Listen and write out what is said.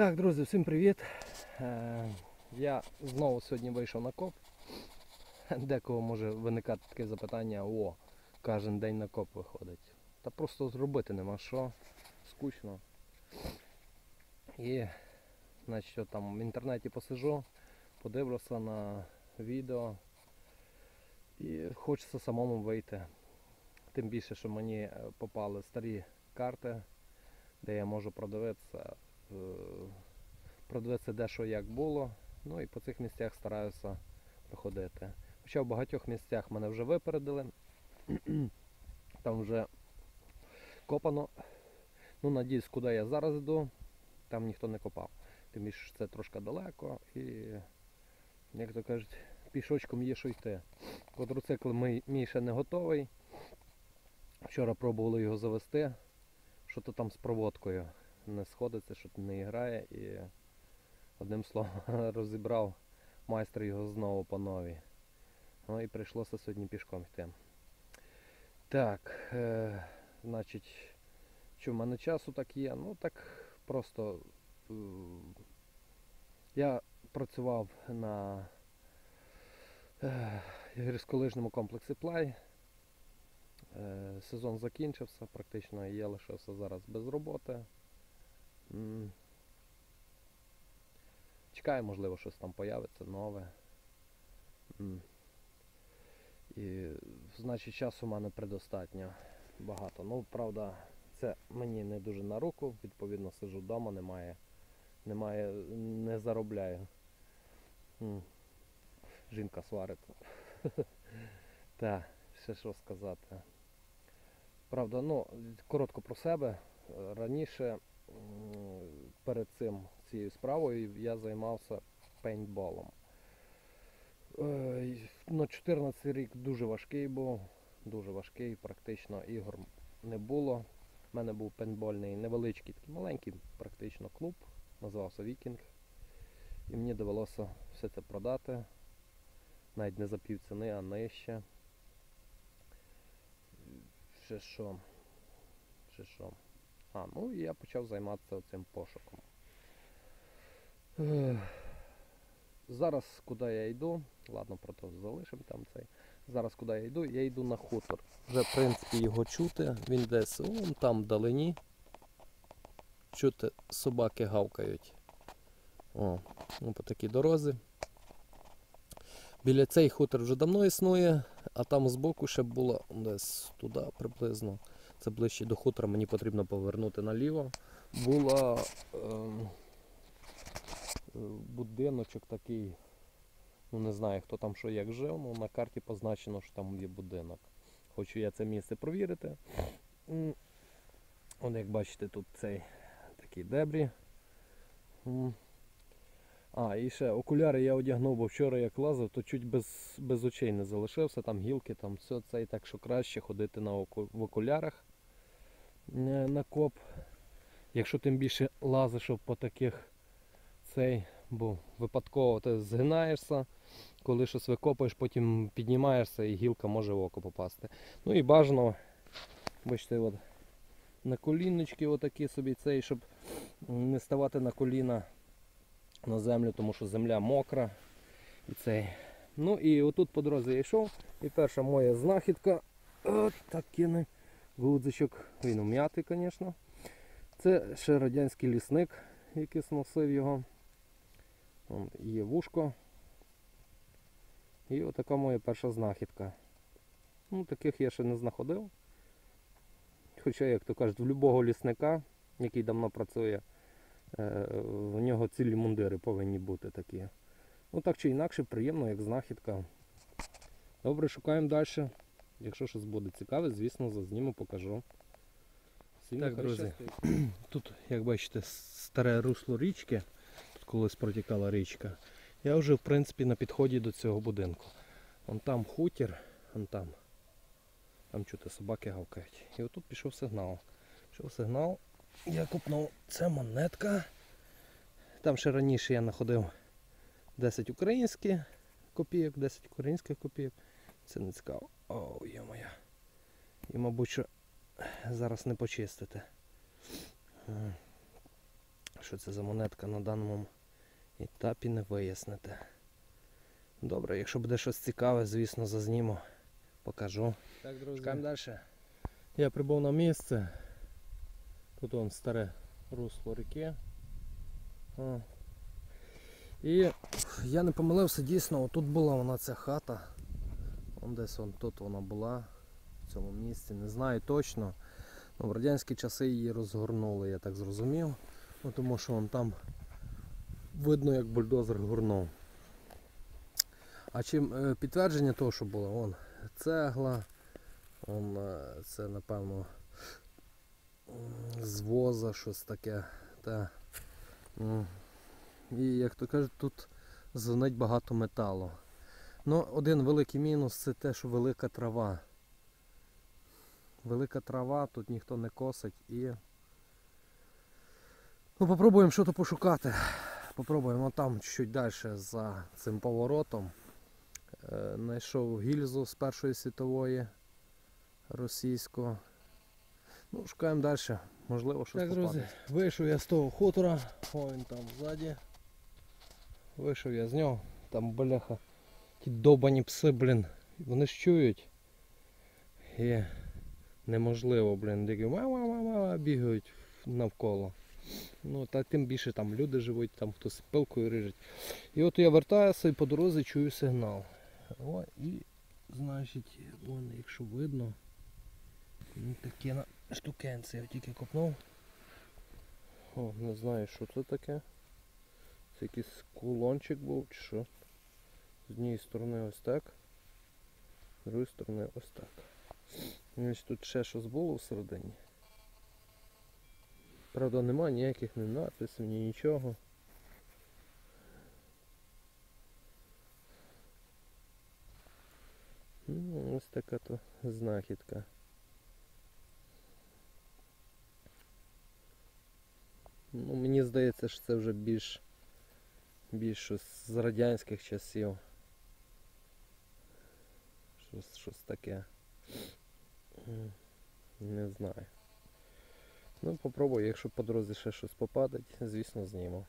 Так, друзі, всім привіт. Е, Я знову сьогодні вийшов на коп. Декого може виникати таке запитання, о, кожен день на коп виходить. Та просто зробити нема що, скучно. І значить, там в інтернеті посижу, подивлюся на відео і хочеться самому вийти. Тим більше, що мені е, попали старі карти, де я можу продивитися е, продивитися де що як було. Ну і по цих місцях стараюся проходити. Хоча в багатьох місцях мене вже випередили. Там вже копано. Ну, надіюсь, куди я зараз йду, там ніхто не копав. Тим більше це трошки далеко і, як то кажуть, пішочком є що йти. Квадроцикл мій ще не готовий. Вчора пробували його завести. Що то там з проводкою не сходиться, що не грає і одним словом розібрав майстер його знову по новій. Ну і прийшлося сьогодні пішком йти. Так, е, значить, що в мене часу так є? Ну так просто е, я працював на е, гірськолижному комплексі Плай. Е, Сезон закінчився, практично я лишився зараз без роботи. Чекаю, можливо, щось там появиться нове. І, значить, часу в мене предостатньо багато. Ну, правда, це мені не дуже на руку, відповідно, сижу вдома, немає, немає, не заробляю. Жінка сварить. Так, ще що сказати. Правда, ну, коротко про себе. Раніше перед цим цією справою я займався пейнтболом. Е, Ну, 14 рік дуже важкий був, дуже важкий, практично ігор не було. У мене був пейнтбольний невеличкий, такий маленький практично клуб, називався Вікінг. І мені довелося все це продати. Навіть не за пів ціни, а нижче. Ще що? Ще що? А, ну і я почав займатися цим пошуком. Зараз куди я йду, ладно, про то залишимо там цей. Зараз куди я йду, я йду на хутор. Вже в принципі його чути, він десь вон там вдалині. Чути собаки гавкають. О, ну по такій дорозі. Біля цей хутор вже давно існує, а там збоку ще було десь туди приблизно. Це ближче до хутора, мені потрібно повернути наліво. Була е, будиночок такий. Ну не знаю хто там що як жив, ну на карті позначено, що там є будинок. Хочу я це місце провірити. От як бачите, тут цей такі дебрі. А, і ще окуляри я одягнув, бо вчора як лазив, то чуть без, без очей не залишився, там гілки, там все це і так що краще ходити на оку, в окулярах е, на коп. Якщо тим більше лазиш по таких цей, бо випадково ти згинаєшся, коли щось викопаєш, потім піднімаєшся і гілка може в око попасти. Ну і бажано, бачите, от на коліннички отакі собі цей, щоб не ставати на коліна на землю, тому що земля мокра. І цей. Ну і отут по дорозі я йшов. І перша моя знахідка. От такий гудзичок. Він ум'ятий, звісно. Це ще радянський лісник, який сносив його. Вон є вушко. І отака моя перша знахідка. Ну, таких я ще не знаходив. Хоча, як то кажуть, в любого лісника, який давно працює, е, в нього цілі мундири повинні бути такі. Ну так чи інакше, приємно, як знахідка. Добре, шукаємо далі. Якщо щось буде цікаве, звісно, зазніму, покажу. Всім Так, друзі. Тут, як бачите, старе русло річки. Тут колись протікала річка. Я вже в принципі на підході до цього будинку. Вон там хутір, вон там. Там чути собаки гавкають. І отут пішов сигнал. Пішов сигнал. Я купнув. Це монетка. Там ще раніше я знаходив 10 українських копійок, 10 українських копійок. Це не цікаво. О, є моя. І, мабуть, що зараз не почистити. Що це за монетка на даному етапі не вияснити. Добре, якщо буде щось цікаве, звісно, зазніму, покажу. Так, друзі. Чекаємо далі. Я прибув на місце. Тут вон старе русло ріки. О. І я не помилився, дійсно, тут була вона ця хата. Вон десь вон тут вона була, в цьому місці. Не знаю точно. Ну, в радянські часи її розгорнули, я так зрозумів. Ну, тому що вон там видно, як бульдозер горнув. А чим е, підтвердження того, що було, вон цегла, вон, е, це напевно з воза щось таке. Та. І як то кажуть, тут звонить багато металу. Ну, один великий мінус це те, що велика трава. Велика трава, тут ніхто не косить і. Ну, попробуємо щось пошукати. Попробуємо там чуть далі за цим поворотом. Е, Знайшов гільзу з Першої світової російського. Ну, шукаємо далі. Можливо, щось Так, друзі, вийшов я з того хутора, о він там ззаді. Вийшов я з нього, там бляха. Ті довбані пси, блін, вони ж чують. І неможливо, блін, такі ва-ва-ва-ва бігають навколо. Ну, та тим більше там люди живуть, там хтось пилкою рижить. І от я вертаюся і по дорозі чую сигнал. О, і, значить, вон, якщо видно, ну, такі на штукенці я тільки копнув. О, не знаю, що це таке. Це якийсь кулончик був чи що. З однієї сторони ось так. З другої сторони ось так. І Ось тут ще щось було всередині. Правда, немає ніяких ні надписів, ні нічого. Ну, ось така то знахідка. Ну, мені здається, що це вже більш, більш з радянських часів. Щось, щось таке. Не знаю. Ну, попробую, якщо по дорозі ще щось попадать, звісно, зніму.